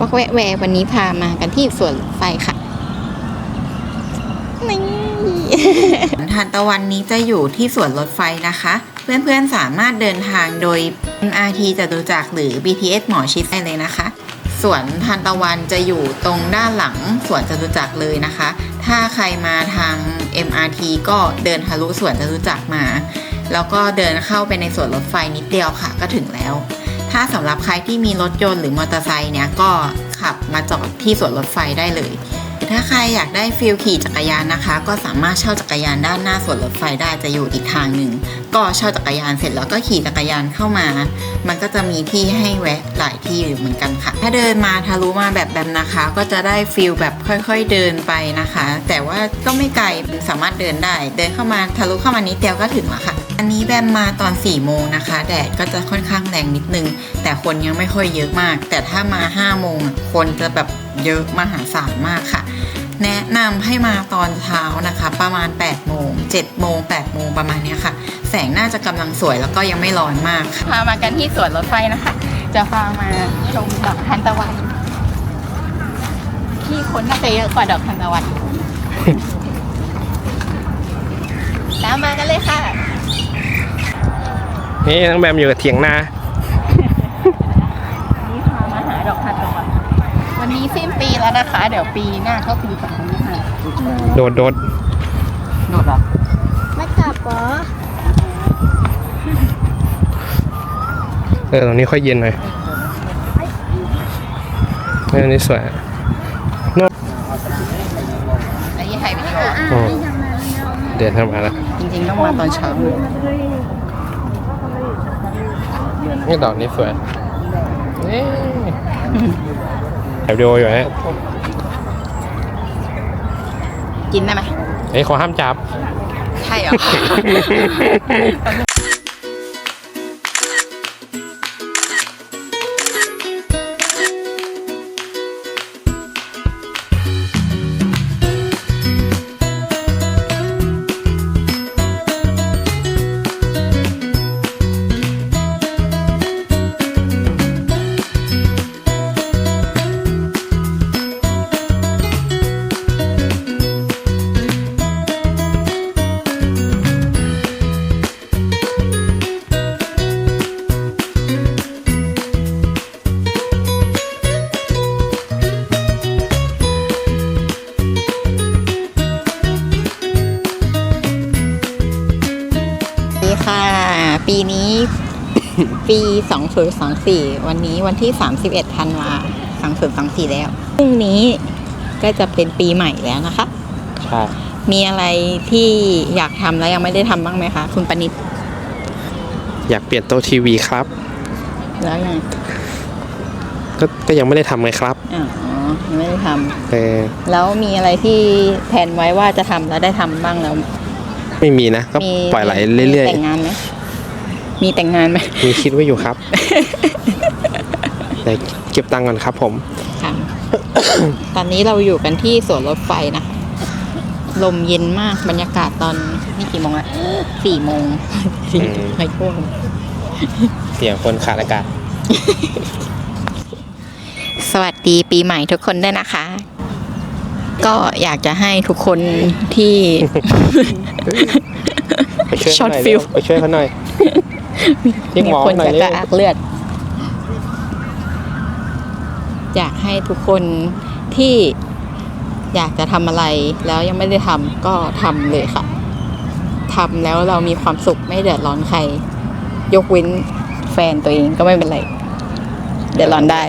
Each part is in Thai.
วักแวะแววันนี้พามากันที่สวนรถไฟค่ะนี่ทานตะวันนี้จะอยู่ที่สวนรถไฟนะคะ เพื่อนๆสามารถเดินทางโดย MRT จตุจักรหรือ BTS หมอชิดได้เลยนะคะสวนทานตะวันจะอยู่ตรงด้านหลังสวนจตุจักรเลยนะคะ ถ้าใครมาทาง MRT ก็เดินทะลุสวนจตุจักรมา แล้วก็เดินเข้าไปในสวนรถไฟนิดเดียวค่ะก็ถึงแล้ว ถ้าสำหรับใครที่มีรถยนต์หรือมอเตอร์ไซค์เนี่ยก็ขับมาจอดที่สวนรถไฟได้เลย ถ้าใครอยากได้ฟิลขี่จักรยานนะคะ ก็สามารถเช่าจักรยานด้านหน้าสวนรถไฟได้จะอยู่อีกทางหนึ่ง ก็เช่าจักรยานเสร็จแล้วก็ขี่จักรยานเข้ามา มันก็จะมีที่ให้แวะหลายที่อยู่เหมือนกันค่ะ ถ้าเดินมาทะลุมาแบบแบบนะคะ ก็จะได้ฟิลแบบค่อยๆเดินไปนะคะ แต่ว่าก็ไม่ไกลสามารถเดินได้ เดินเข้ามาทะลุเข้ามานิดเดียวก็ถึงแล้วค่ะอันนี้แบมมาตอน4ี่โมงนะคะ แดดก็จะค่อนข้างแรงนิดนึง แต่คนยังไม่ค่อยเยอะมาก แต่ถ้ามา5้าโมงคนจะแบบ เยอะมหาศาลมากค่ะ แนะนำให้มาตอนเช้านะคะ ประมาณ 8 โมง 7 โมง 8 โมงประมาณเนี้ยค่ะ แสงน่าจะกำลังสวยแล้วก็ยังไม่ร้อนมากค่ะพามากันที่สวนรถไฟนะคะ จะพามาชมดอกทานตะวัน ที่คนน่าจะเยอะกว่าดอกทานตะวันตามมากันเลยค่ะ นี่น้องแบมอยู่กับเถียงนา นี่พามาหาดอกทานตะวัน วันนี้สิ้นปี แล้วนะคะ เดี๋ยวปีหน้าเข้าปีสองพันยี่สิบห้าโดดโดดโดดเหรอมาจับเหรอเออตรงนี้ค่อยเย็นหน่อยเออนี่สวยอันนี้ถ่ายวิดีโออ๋อเดินเข้ามาแล้วจริงๆต้องมาตอนเช้านี่ดอกนี้สวยนี่ ถ่ายวิดีโออยู่ฮะกินได้ไหมเอ้ยขอห้ามจับ ใช่เหรอ ค่ะ ปีนี้ ปี 2024 วันนี้วันที่ 31ธันวา2024 แล้ว พรุ่งนี้ก็จะเป็นปีใหม่แล้วนะคะ ใช่ มีอะไรที่อยากทำแล้วยังไม่ได้ทำบ้างไหมคะ คุณปณิตอยากเปลี่ยนโต๊ะทีวีครับ แล้วยังก็ก็ยังไม่ได้ทำไงครับอ๋อยังไม่ได้ทเออำแล้วมีอะไรที่แผนไว้ว่าจะทำแล้วได้ทำบ้างแล้ว ไม่มีนะก็มีปล่อยไหลเรื่อย มีแต่งงานไหมมีแต่งงานไหมๆ มีคิดไว้อยู่ครับ แต่เก็บตังค์ก่อนครับผม ค่ะ ตอนนี้เราอยู่กันที่สวนรถไฟนะลมเย็นมากบรรยากาศตอนนี่กี่โมงละสี่โมงสี่อืม ไม่ช่วง เสียงคนขาดอากาศ สวัสดีปีใหม่ทุกคนด้วยนะคะ ก็อยากจะให้ทุกคนที่ ไปช่วยช็อตเขาหน่อยฟิลเร็วไปช่วยเขาหน่อยเรียกมีหมอคนหน่อยจะเร็กระวอักเลือด อยากให้ทุกคนที่อยากจะทำอะไรแล้วยังไม่ได้ทำก็ทำเลยค่ะทำแล้วเรามีความสุขไม่เดือดร้อนใคร ยกเว้นแฟนตัวเองก็ไม่เป็นไร เดือดร้อนได้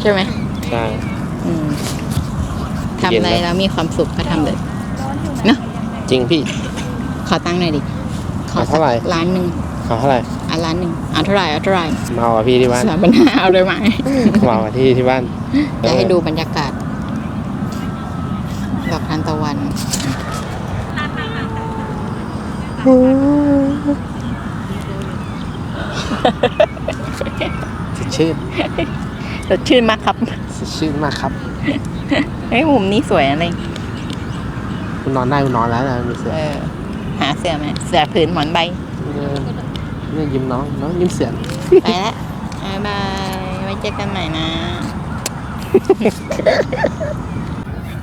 ใช่ไหม ใช่ อืมทำอะไรแล้วมีความสุขก็ทำเลยเนอะจริงพี่ ขอตั้งค์หน่อยดิ ขอเอาสัเท่าไหร่ ล้านหนึ่งเอาเท่าไหร่อะล้านหนึ่งเอาเท่าไหร่เอาเท่าไหร่เมาอะพี่ที่บ้าน สามพันห้าเอาเลยไหมเมาอะที่ที่บ้านจะให้ดูบรรยากาศ ดอกทานตะวัน สดชื่น สดชื่นมากครับสดชื่นมากครับเฮ้ยมุมนี้สวยอะไรคุณนอนได้คุณนอนแล้วนะมีเสือเออหาเสื้อไหมเสื้อผืนหมอนใบเนี่ยเนี่ยยิ้มน้องน้องยิ้มเสือไปแล้วบ๊ายบายไว้เจอกันใหม่นะ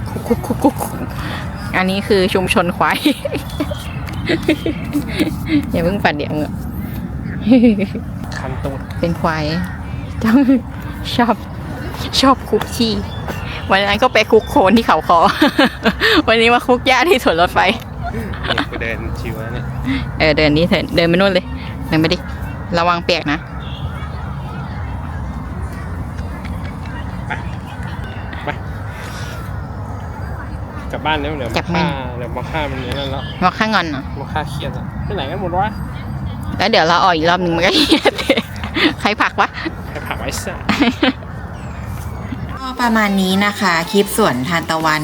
คุกคุกคุกคุกอันนี้คือชุมชนควายอย่าเพิ่งปัดเดี๋ยวเหงอะคันตูดเป็นควายต้อง ชอบ ชอบคุกที่วันนั้นก็ไปคุกโคลนที่เขาคอ วันนี้มาคุกหญ้าที่สวนรถไฟ นี่กูเดินชิวแล้วเนี่ยเออเดินนี้เถอะเดินไปนู่นเลยเดินไปดิ ระวังเปียกนะกลับบ้านแล้วเดี๋ยวกลัมาบบ้าฆ่านเดี๋ยวมาฆ่ามันอย่างนั้นแล้วมาข้างงอนเนาะมาฆ่าเครียดแล้วไปไหนกันหมดวะแล้วเดี๋ยวเราออกอีกรอบหนึ่งมันก็เหี้ยเตะ ใครผักวะใครผักไว้ซะก็ประมาณนี้นะคะ คลิปสวนทานตะวัน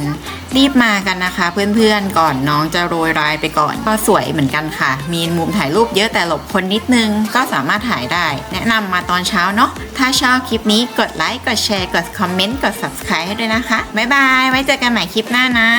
รีบมากันนะคะ เพื่อนๆก่อนน้องจะโรยรายไปก่อน ก็สวยเหมือนกันค่ะ มีมุมถ่ายรูปเยอะแต่หลบคนนิดนึงก็สามารถถ่ายได้ แนะนำมาตอนเช้าเนาะถ้าชอบคลิปนี้กดไลค์กดแชร์กดคอมเมนต์กด subscribe ให้ด้วยนะคะ บ๊ายบาย ไว้เจอกันใหม่คลิปหน้านะ